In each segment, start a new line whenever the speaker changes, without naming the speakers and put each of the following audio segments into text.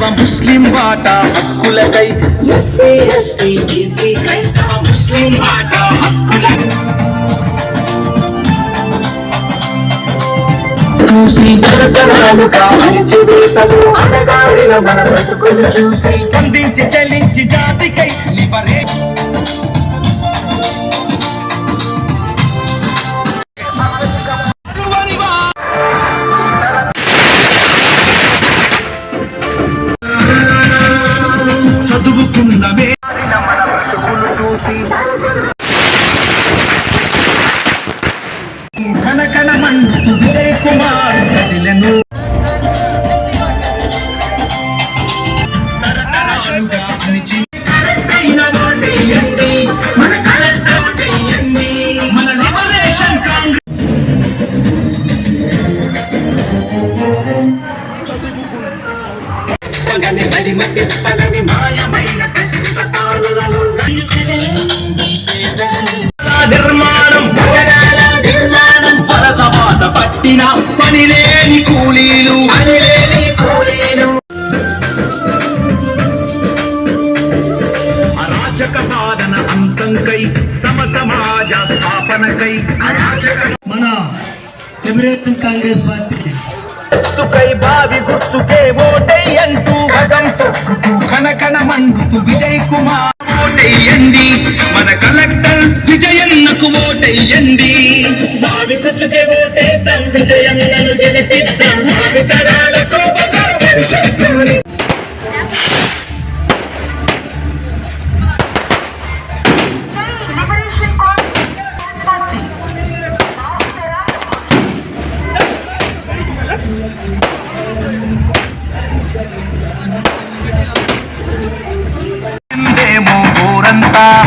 క్రైస్తవ ముస్లిం బాట హక్కులకై.
క్రైస్తవ ముస్లిం మాట హక్కుల
చూసి తరతరాలుగా అణిచివేతలు అడగాడిన మన బ్రతుకులు చూసి. స్పందించి చలించి జాతికై లిబరే పట్టిన పనిలేని కూలీలు.
పనిలేని కూలీలు
అరాచక పాలన అంతంకై సమ సమాజ స్థాపనకై.
మన తెలుగుదేశం కాంగ్రెస్ పార్టీ
గుర్తుకై బావి గుర్తుకే ఓటయ్యంటూ భగం తొక్కుతూ కనకన మండుతూ విజయ్ కుమార్. ఓటయ్యండి. మన కలెక్టర్ విజయన్నకు ఓటయ్యండి.
భావి గుర్తుకే విజయములను గెలిపిద్దాం తరాలకు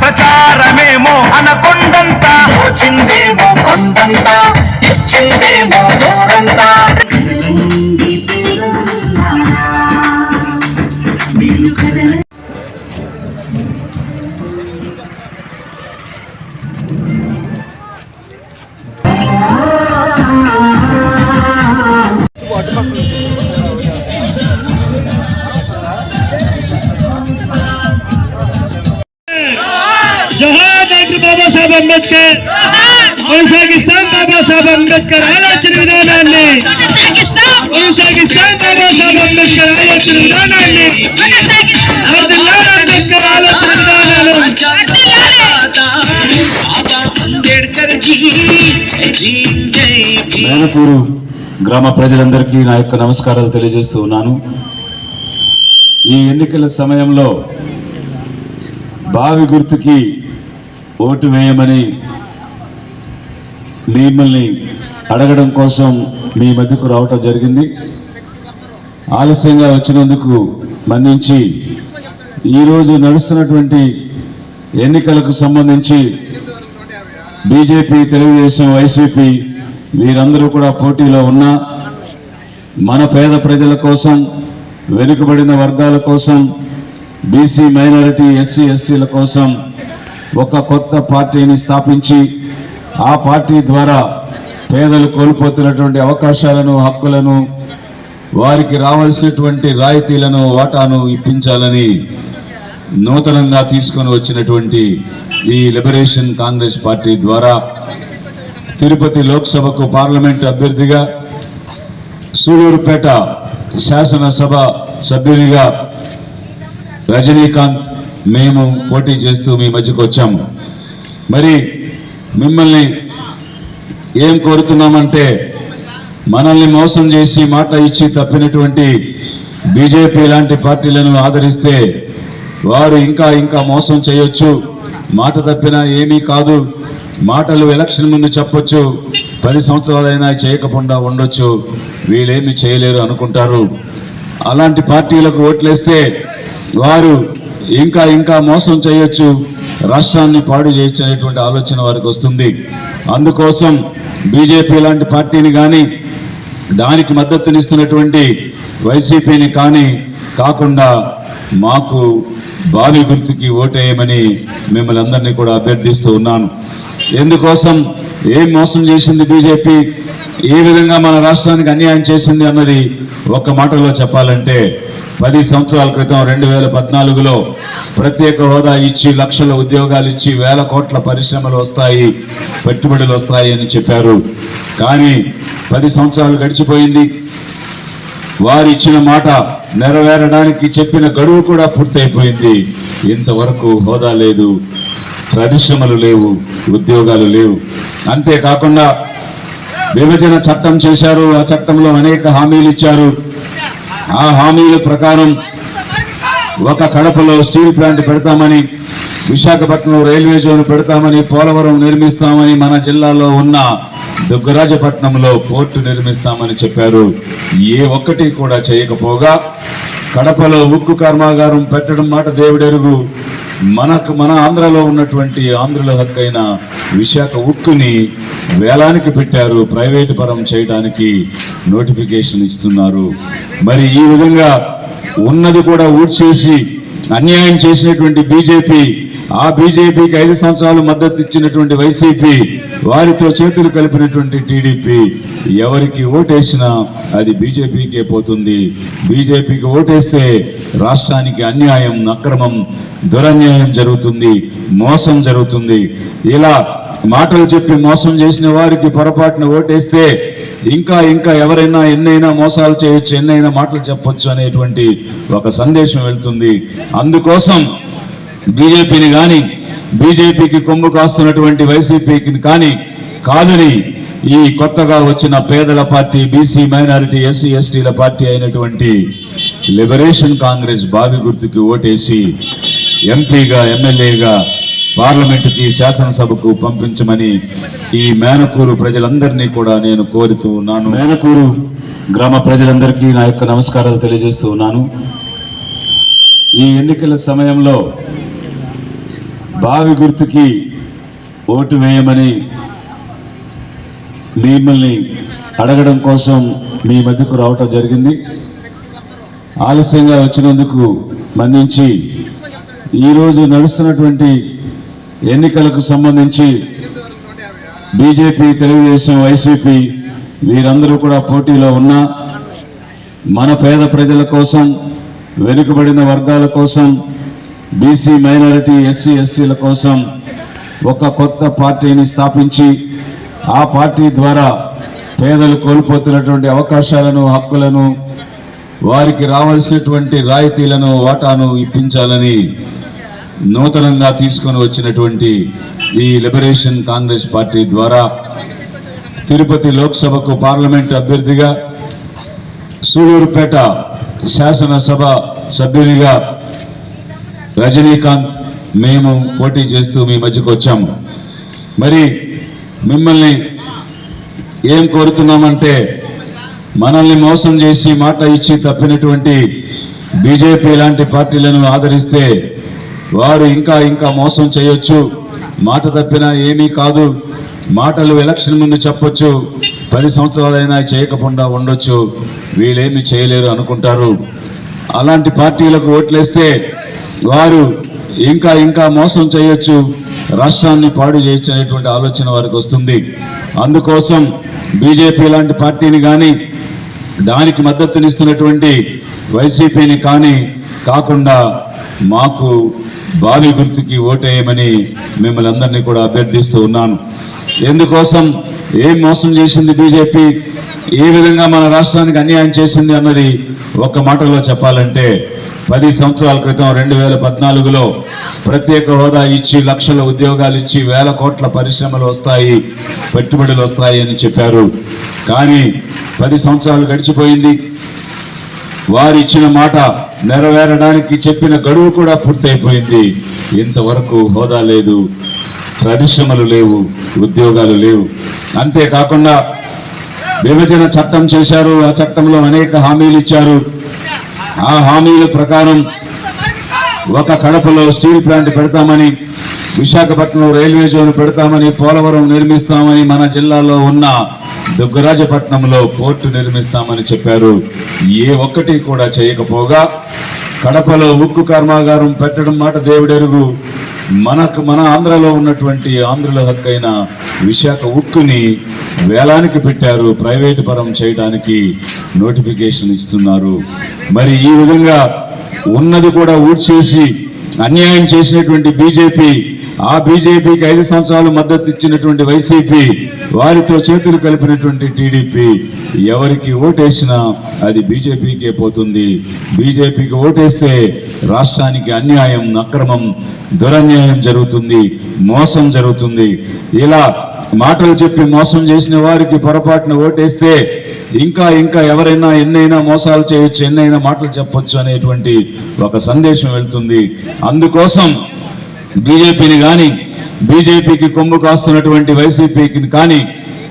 ప్రచారమేమో అనకొండంతా
వచ్చిందేమో కొండంతా. ఇచ్చిందేమో దూరంతా
జోహార్ డాక్టర్ బాబాసాహెబ్ అంబేద్కర్ కొనసాగిస్తాం బాబాసాహెబ్ అంబేద్కర్ ఆలోచన విధానాన్ని. కొనసాగిస్తాం బాబాసాహెబ్ అంబేద్కర్ ఆలోచన విధానాన్ని. వర్ధిల్లాలి అంబేద్కర్ ఆలోచన విధానాలు.
మేనపూరు గ్రామ ప్రజలందరికీ నా యొక్క నమస్కారాలు తెలియజేస్తూ ఉన్నాను. ఈ ఎన్నికల సమయంలో బావి గుర్తుకి ఓటు వేయమని మిమ్మల్ని అడగడం కోసం మీ మధ్యకు రావటం జరిగింది. ఆలస్యంగా వచ్చినందుకు మన్నించి ఈరోజు నడుస్తున్నటువంటి ఎన్నికలకు సంబంధించి బీజేపీ తెలుగుదేశం వైసీపీ వీరందరూ కూడా పోటీలో ఉన్నా మన పేద ప్రజల కోసం వెనుకబడిన వర్గాల కోసం బీసీ మైనారిటీ ఎస్సీ ఎస్టీల కోసం ఒక కొత్త పార్టీని స్థాపించి ఆ పార్టీ ద్వారా పేదలు కోల్పోతున్నటువంటి అవకాశాలను హక్కులను వారికి రావాల్సినటువంటి రాయితీలను వాటాను ఇప్పించాలని నూతనంగా తీసుకొని వచ్చినటువంటి ఈ లిబరేషన్ కాంగ్రెస్ పార్టీ ద్వారా తిరుపతి లోక్సభకు పార్లమెంట్ అభ్యర్థిగా సూలూరుపేట శాసనసభ సభ్యునిగా రజనీకాంత్ మేము పోటీ చేస్తూ మీ మధ్యకు వచ్చాము. మరి మిమ్మల్ని ఏం కోరుతున్నామంటే మనల్ని మోసం చేసి మాట ఇచ్చి తప్పినటువంటి బీజేపీ లాంటి పార్టీలను ఆదరిస్తే వారు ఇంకా ఇంకా మోసం చేయొచ్చు. మాట తప్పినా ఏమీ కాదు. మాటలు ఎలక్షన్ ముందు చెప్పొచ్చు. పది సంవత్సరాలైనా చేయకుండా ఉండొచ్చు. వీళ్ళేమి చేయలేరు అనుకుంటారు. అలాంటి పార్టీలకు ఓట్లేస్తే వారు ఇంకా ఇంకా మోసం చేయొచ్చు. రాష్ట్రాన్ని పాడు చేయించేటువంటి ఆలోచన వారికి వస్తుంది. అందుకోసం బీజేపీ లాంటి పార్టీని కానీ దానికి మద్దతునిస్తున్నటువంటి వైసీపీని కానీ కాకుండా మాకు బావి గుర్తుకి ఓటేయమని మిమ్మల్ని అందరినీ కూడా అభ్యర్థిస్తూ ఉన్నాను. ఎందుకోసం ఏం మోసం చేసింది బీజేపీ? ఏ విధంగా మన రాష్ట్రానికి అన్యాయం చేసింది అన్నది ఒక్క మాటలో చెప్పాలంటే పది సంవత్సరాల క్రితం రెండు వేల పద్నాలుగులో ప్రత్యేక హోదా ఇచ్చి లక్షల ఉద్యోగాలు ఇచ్చి వేల కోట్ల పరిశ్రమలు వస్తాయి పెట్టుబడులు వస్తాయి అని చెప్పారు. కానీ పది సంవత్సరాలు గడిచిపోయింది. వారు ఇచ్చిన మాట నెరవేరడానికి చెప్పిన గడువు కూడా పూర్తయిపోయింది. ఇంతవరకు హోదా లేదు. పరిశ్రమలు లేవు ఉద్యోగాలు లేవు. అంతేకాకుండా విభజన చట్టం చేశారు ఆ చట్టంలో అనేక హామీలు ఇచ్చారు. ఆ హామీల ప్రకారం ఒక కడపలో స్టీల్ ప్లాంట్ పెడతామని విశాఖపట్నం రైల్వే జోన్ పెడతామని పోలవరం నిర్మిస్తామని మన జిల్లాలో ఉన్న దుగ్గరాజపట్నంలో పోర్టు నిర్మిస్తామని చెప్పారు. ఏ ఒక్కటి కూడా చేయకపోగా కడపలో ఉక్కు కర్మాగారం పెట్టడం మాట దేవుడెరుగు. మనకు మన ఆంధ్రలో ఉన్నటువంటి ఆంధ్రుల హక్కైన విశాఖ ఉక్కుని వేలానికి పెట్టారు ప్రైవేటు పరం చేయడానికి నోటిఫికేషన్ ఇస్తున్నారు. మరి ఈ విధంగా ఉన్నది కూడా ఊడ్చేసి అన్యాయం చేసినటువంటి బీజేపీ ఆ బీజేపీకి ఐదు సంవత్సరాలు మద్దతు ఇచ్చినటువంటి వైసీపీ వారితో చేతులు కలిపినటువంటి టీడీపీ ఎవరికి ఓటేసినా అది బీజేపీకే పోతుంది. బీజేపీకి ఓటేస్తే రాష్ట్రానికి అన్యాయం అక్రమం దురన్యాయం జరుగుతుంది మోసం జరుగుతుంది. ఇలా మాటలు చెప్పి మోసం చేసిన వారికి పొరపాటున ఓటేస్తే ఇంకా ఇంకా ఎవరైనా ఎన్నైనా మోసాలు చేయొచ్చు ఎన్నైనా మాటలు చెప్పొచ్చు అనేటువంటి ఒక సందేశం వెళ్తుంది. అందుకోసం బీజేపీని కానీ బీజేపీకి కొమ్ము కాస్తున్నటువంటి వైసీపీకి కానీ కాదని ఈ కొత్తగా వచ్చిన పేదల పార్టీ బీసీ మైనారిటీ ఎస్సీ ఎస్టీల పార్టీ అయినటువంటి లిబరేషన్ కాంగ్రెస్ బావి గుర్తుకి ఓటేసి ఎంపీగా ఎమ్మెల్యేగా పార్లమెంటుకి శాసనసభకు పంపించమని ఈ మేనకూరు ప్రజలందరినీ కూడా నేను కోరుతూ ఉన్నాను. మేనకూరు గ్రామ ప్రజలందరికీ నా యొక్క నమస్కారాలు తెలియజేస్తూ ఉన్నాను. ఈ ఎన్నికల సమయంలో బావి గుర్తుకి ఓటు వేయమని మిమ్మల్ని అడగడం కోసం మీ మధ్యకు రావటం జరిగింది. ఆలస్యంగా వచ్చినందుకు మన్నించి ఈరోజు నడుస్తున్నటువంటి ఎన్నికలకు సంబంధించి బీజేపీ తెలుగుదేశం వైసీపీ వీరందరూ కూడా పోటీలో ఉన్నా మన పేద ప్రజల కోసం వెనుకబడిన వర్గాల కోసం బీసీ మైనారిటీ ఎస్సీ ఎస్టీల కోసం ఒక కొత్త పార్టీని స్థాపించి ఆ పార్టీ ద్వారా పేదలు కోల్పోతున్నటువంటి అవకాశాలను హక్కులను వారికి రావాల్సినటువంటి రాయితీలను వాటాను ఇప్పించాలని నూతనంగా తీసుకొని వచ్చినటువంటి ఈ లిబరేషన్ కాంగ్రెస్ పార్టీ ద్వారా తిరుపతి లోక్సభకు పార్లమెంట్ అభ్యర్థిగా సూలూరుపేట శాసనసభ సభ్యునిగా రజనీకాంత్ మేము పోటీ చేస్తూ మీ మధ్యకు వచ్చాము మరి మిమ్మల్ని ఏం కోరుతున్నామంటే మనల్ని మోసం చేసి మాట ఇచ్చి తప్పినటువంటి బీజేపీ లాంటి పార్టీలను ఆదరిస్తే వారు ఇంకా ఇంకా మోసం చేయొచ్చు. మాట తప్పినా ఏమీ కాదు. మాటలు ఎలక్షన్ ముందు చెప్పొచ్చు. పది సంవత్సరాలైనా చేయకుండా ఉండొచ్చు. వీళ్ళేమి చేయలేరు అనుకుంటారు. అలాంటి పార్టీలకు ఓట్లేస్తే వారు ఇంకా ఇంకా మోసం చేయొచ్చు రాష్ట్రాన్ని పాడు చేయొచ్చు అనేటువంటి ఆలోచన వారికి వస్తుంది. అందుకోసం బీజేపీ లాంటి పార్టీని కానీ దానికి మద్దతునిస్తున్నటువంటి వైసీపీని కానీ కాకుండా మాకు బావి గుర్తుకి ఓటేయమని మిమ్మల్ని అందరినీ కూడా అభ్యర్థిస్తూ ఉన్నాను. ఎందుకోసం ఏం మోసం చేసింది బీజేపీ? ఏ విధంగా మన రాష్ట్రానికి అన్యాయం చేసింది అన్నది ఒక్క మాటలో చెప్పాలంటే పది సంవత్సరాల క్రితం రెండు వేల పద్నాలుగులో ప్రత్యేక హోదా ఇచ్చి లక్షల ఉద్యోగాలు ఇచ్చి వేల కోట్ల పరిశ్రమలు వస్తాయి పెట్టుబడులు వస్తాయి అని చెప్పారు. కానీ పది సంవత్సరాలు గడిచిపోయింది. వారు ఇచ్చిన మాట నెరవేరడానికి చెప్పిన గడువు కూడా పూర్తయిపోయింది. ఇంతవరకు హోదా లేదు పరిశ్రమలు లేవు ఉద్యోగాలు లేవు. అంతేకాకుండా విభజన చట్టం చేశారు. ఆ చట్టంలో అనేక హామీలు ఇచ్చారు. ఆ హామీల ప్రకారం ఒక కడపలో స్టీల్ ప్లాంట్ పెడతామని విశాఖపట్నంలో రైల్వే జోన్ పెడతామని పోలవరం నిర్మిస్తామని మన జిల్లాలో ఉన్న దుగ్గరాజపట్నంలో పోర్టు నిర్మిస్తామని చెప్పారు. ఏ ఒక్కటి కూడా చేయకపోగా కడపలో ఉక్కు కర్మాగారం పెట్టడం మాట దేవుడెరుగు. మనకు మన ఆంధ్రలో ఉన్నటువంటి ఆంధ్రుల హక్కైన విశాఖ ఉక్కుని వేలానికి పెట్టారు ప్రైవేటు పరం చేయడానికి నోటిఫికేషన్ ఇస్తున్నారు. మరి ఈ విధంగా ఉన్నది కూడా ఊడ్చేసి అన్యాయం చేసినటువంటి బీజేపీ ఆ బీజేపీకి ఐదు సంవత్సరాలు మద్దతు ఇచ్చినటువంటి వైసీపీ వారితో చేతులు కలిపినటువంటి టీడీపీ ఎవరికి ఓటేసినా అది బీజేపీకే పోతుంది. బీజేపీకి ఓటేస్తే రాష్ట్రానికి అన్యాయం అక్రమం దురన్యాయం జరుగుతుంది మోసం జరుగుతుంది. ఇలా మాటలు చెప్పి మోసం చేసిన వారికి పొరపాటున ఓటేస్తే ఇంకా ఇంకా ఎవరైనా ఎన్నైనా మోసాలు చేయొచ్చు ఎన్నైనా మాటలు చెప్పొచ్చు అనేటువంటి ఒక సందేశం వెళ్తుంది. అందుకోసం బీజేపీని కానీ బీజేపీకి కొమ్ము కాస్తున్నటువంటి వైసీపీకి కానీ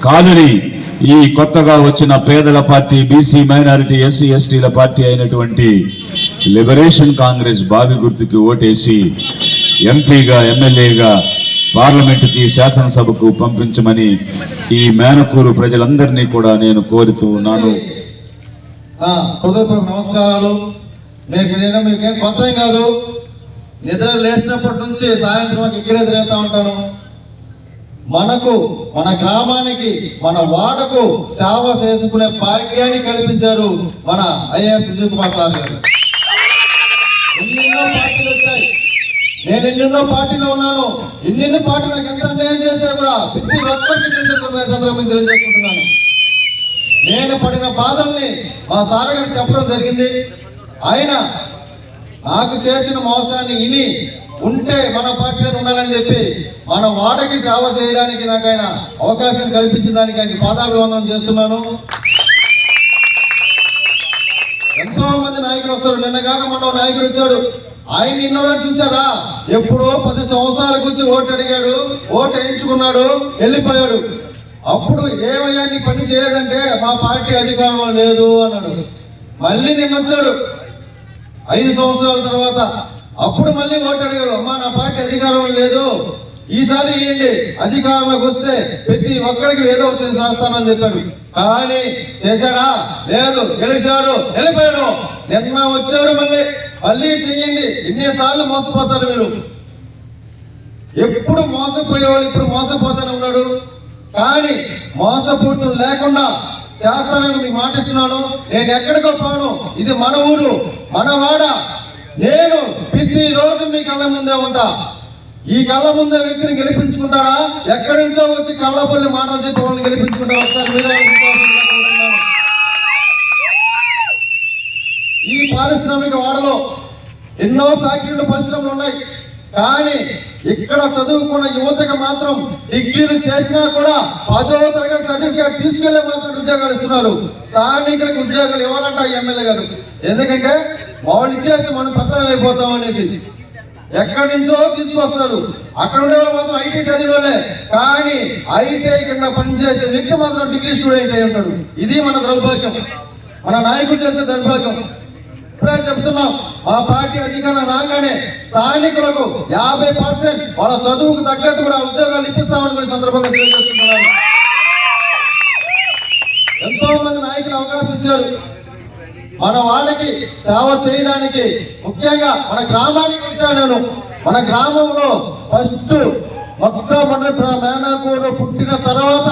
కాదని ఈ కొత్తగా వచ్చిన పేదల పార్టీ బీసీ మైనారిటీ ఎస్సీ ఎస్టీల పార్టీ అయినటువంటి లిబరేషన్ కాంగ్రెస్ బావి గుర్తుకి ఓటేసి ఎంపీగా ఎమ్మెల్యేగా పార్లమెంటుకి శాసనసభకు పంపించమని ఈ మేనకూరు ప్రజలందరినీ కూడా నేను కోరుతూ ఉన్నాను.
నమస్కారాలు. మీకు నేను మీకేం కొత్త కాదు. నిద్ర లేచినప్పటి నుంచి సాయంత్రం వరకు ఇక్కడే తిరుగుతూ ఉంటాను. మనకు మన గ్రామానికి మన వాడకు సేవ చేసుకునే భాగ్యాన్ని కల్పించారు మన ఐఏఎస్ విజయ్ కుమార్ సార్ గారు. ఎన్నెన్నో పార్టీలు వచ్చాయి. నేను ఎన్నెన్నో పార్టీలో ఉన్నాను. ఎన్నెన్నో పార్టీ నాకు ఎంత అన్యాయం చేసా కూడా ప్రతి ఒక్కరికి తెలిసిన సందర్భం తెలియజేసుకుంటున్నాను. నేను పడిన బాధల్ని మా సార్ చెప్పడం జరిగింది. ఆయన నాకు చేసిన మోసాన్ని విని ఉంటే మన పార్టీలో ఉండాలని చెప్పి మన వాడకి సేవ చేయడానికి నాకు ఆయన అవకాశం కల్పించిన దానికి ఆయనకి పాదాభివందనం చేస్తున్నాను. ఎంతో మంది నాయకులు వస్తారు. నిన్న కాక మొన్న నాయకుడు వచ్చాడు. ఆయన నిన్న చూసారా ఎప్పుడో పది సంవత్సరాలకు వచ్చి ఓటు అడిగాడు ఓటు వేయించుకున్నాడు వెళ్ళిపోయాడు. అప్పుడు ఏమయ్యా నీ పని చేయలేదంటే మా పార్టీ అధికారంలో లేదు అన్నాడు. మళ్ళీ నిన్న వచ్చాడు. ఐదు సంవత్సరాల తర్వాత అప్పుడు మళ్ళీ ఓటు అడిగాడు అమ్మా నా పార్టీ అధికారం లేదు. ఈసారి ఏంటి? అధికారంలోకి వస్తే ప్రతి ఒక్కరికి ఏదో వచ్చింది చేస్తానని చెప్పాడు. కానీ చేశాడా? లేదు. గెలిచాడు. వెళ్ళిపోయాడు నిన్న వచ్చాడు మళ్ళీ. మళ్ళీ చెయ్యండి ఎన్నిసార్లు మోసపోతారు మీరు? ఎప్పుడు మోసపోయేవాళ్ళు ఇప్పుడు మోసపోతానే ఉన్నాడు. కానీ మోసపోతులు లేకుండా చేస్తానని మీకు మాట ఇస్తున్నాను. నేను ఎక్కడికో పోను. ఇది మన ఊరు మన వాడ. నేను ప్రతి రోజు మీ కళ్ళ ముందే ఉంటా. ఈ కళ్ళ ముందే వ్యక్తిని గెలిపించుకుంటాడా? ఎక్కడి నుంచో వచ్చి కళ్ళపల్లి మాటలు చెప్పి వాళ్ళని గెలిపించుకుంటాడు? ఒకసారి ఈ పారిశ్రామిక వాడలో ఎన్నో ఫ్యాక్టరీలు పరిశ్రమలు ఉన్నాయి. కానీ ఇక్కడ చదువుకున్న యువతకు మాత్రం డిగ్రీలు చేసినా కూడా పదో తరగతి సర్టిఫికేట్ తీసుకెళ్ళే మాత్రం ఉద్యోగాలు ఇస్తున్నారు. స్థానికులకు ఉద్యోగాలు ఇవ్వాలంట ఎమ్మెల్యే గారు. ఎందుకంటే వాళ్ళు ఇచ్చేసి మనం పత్రం అయిపోతాం అనేసి. ఎక్కడి నుంచో తీసుకొస్తారు. అక్కడ ఉండే వాళ్ళు మాత్రం ఐటీ చదివిన వాళ్ళే. కానీ ఐటీఐ కింద పనిచేసే వ్యక్తి మాత్రం డిగ్రీ స్టూడెంట్ అయి ఉంటాడు. ఇది మన దౌర్భాగ్యం. మన నాయకుడు చేసే దౌర్భాగ్యం. ఇప్పుడే చెప్తున్నాం మా పార్టీ అధికారం రాగానే స్థానికులకు యాభై పర్సెంట్ వాళ్ళ చదువుకు తగ్గట్టు కూడా ఉద్యోగాలు ఇప్పిస్తామని కూడా సందర్భంగా తెలియజేస్తున్నాను ఎంతో మంది నాయకులు అవకాశం ఇచ్చారు. మన వాళ్ళకి సేవ చేయడానికి ముఖ్యంగా మన గ్రామానికి వచ్చాను నేను. మన గ్రామంలో ఫస్ట్ మొట్టమొదటి మేనాకూరు పుట్టిన తర్వాత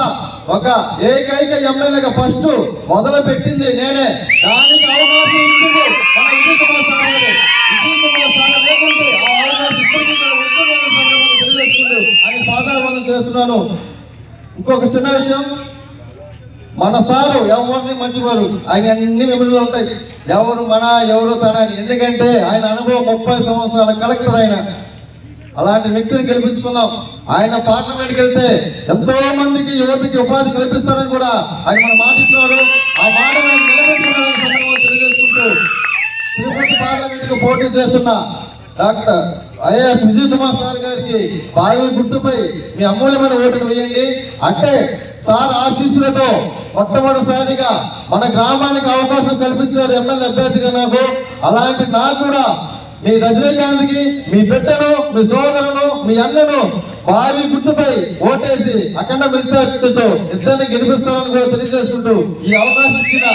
ఒక ఏకైక ఎమ్మెల్యేగా ఫస్ట్ మొదలు పెట్టింది నేనే. దానికి అవకాశం ఇచ్చింది మన విజయ్ కుమార్ సార్ విజయ్ కుమార్ సార్ లేకుంటే ఆ అవకాశం ఇప్పటికీ తెలియజేస్తుంది. అని చేస్తున్నాను. ఇంకొక చిన్న విషయం. మన సారు ఎవరిని మంచివారు ఆయన అన్ని మెమరీలు ఉంటాయి. ఎవరు మన ఎవరు తన ఎందుకంటే ఆయన అనుభవం ముప్పై సంవత్సరాల కలెక్టర్ ఆయన అలాంటి వ్యక్తిని గెలిపించుకుందాం. ఆయన పార్లమెంట్కి వెళ్తే ఎంతో మందికి యువతకి ఉపాధి కల్పిస్తారని కూడా ఆయన మన మాట ఇచ్చినారు ఆ మాట తెలియజేసుకుంటూ తిరుపతి పార్లమెంట్కు పోటీ చేస్తున్న doctor IAS Vijay Kumar sir గారికి బాగా గుర్తుపై మీ అమూల్యమైన ఓటును వేయండి. అంటే సార్ ఆశీస్సులతో మొట్టమొదటిసారిగా మన గ్రామానికి అవకాశం కల్పించారు ఎమ్మెల్యే అభ్యర్థిగా నాకు. అలాంటి నాకు కూడా మీ రజనీకాంత్కి మీ బిడ్డను మీ సోదరును మీ అన్నను బావి గుట్టుపై ఓటేసి అఖండ మిస్తాతో ఇద్దరిని గెలిపిస్తారని కూడా తెలియజేసుకుంటూ ఈ అవకాశం ఇచ్చిన